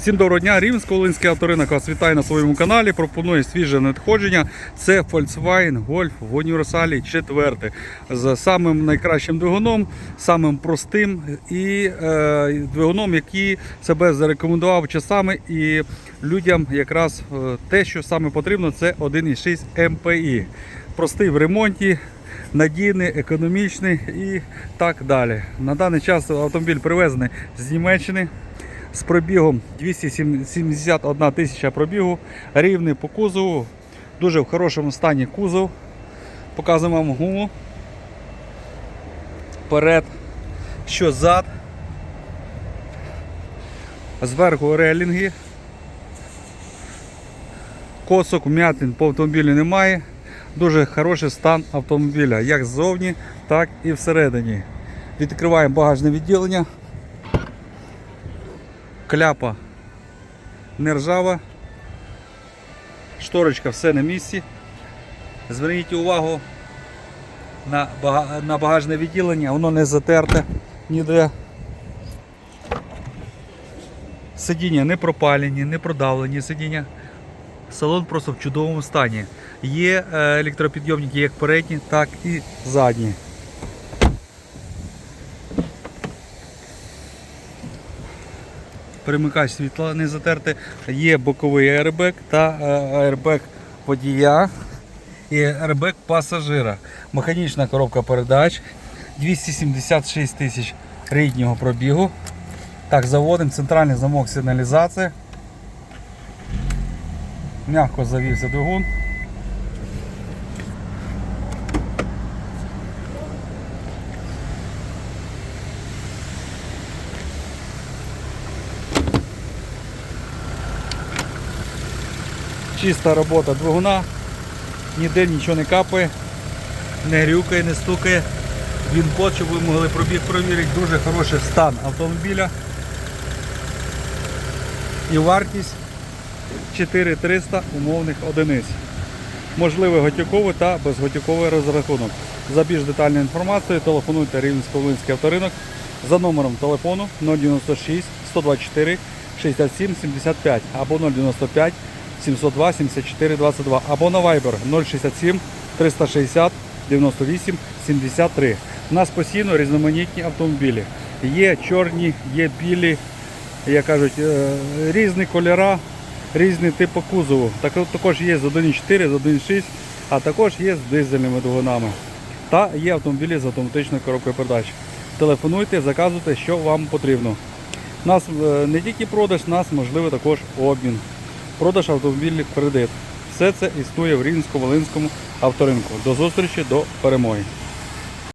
Всім доброго дня, Рівненсько-Волинський авторинок вас вітає на своєму каналі. Пропонує свіже надходження. Це Volkswagen Golf в універсалі 4 з самим найкращим двигуном, самим простим і е, двигуном, який себе зарекомендував часами і людям якраз е, те, що саме потрібно, це 1,6 МПІ. Простий в ремонті, надійний, економічний і так далі. На даний час автомобіль привезений з Німеччини з пробігом 271 тисяча пробігу, рівний по кузову, дуже в хорошому стані кузов. Показуємо вам гуму. Вперед, що зад. Зверху релінги. Косок, м'ятин по автомобілю немає. Дуже хороший стан автомобіля, як ззовні, так і всередині. Відкриваємо багажне відділення. Кляпа не ржава. Шторочка все на місці. Зверніть увагу на багажне відділення, воно не затерте ніде. Сидіння не пропалені, не продавлені сидіння. Салон просто в чудовому стані. Є е, електропідйомники як передні, так і задні. Перемикач світла не затерте. Є боковий аербек та е, аербек водія і аербек пасажира. Механічна коробка передач. 276 тисяч ріднього пробігу. Так, заводимо центральний замок сигналізації. Мягко завівся двигун. Чиста робота двигуна, ніде нічого не капає, не грюкає, не стукає. Він код, щоб ви могли пробіг провірити, дуже хороший стан автомобіля. І вартість 4300 умовних одиниць. Можливий готівковий та безготівковий розрахунок. За більш детальною інформацією телефонуйте Рівненсько-Волинський авторинок за номером телефону 096 124 67 75 або 095 702 74 22 або на Viber 067 360 98 73. У нас постійно різноманітні автомобілі. Є чорні, є білі, як кажуть, е, різні кольори, різні типи кузову. Так, також є з 1.4, з 1.6, а також є з дизельними двигунами. Та є автомобілі з автоматичною коробкою передач. Телефонуйте, заказуйте, що вам потрібно. У нас е, не тільки продаж, у нас можливий також обмін. Продаж автомобільних кредит. Все це існує в Рівненсько-Волинському авторинку. До зустрічі, до перемоги.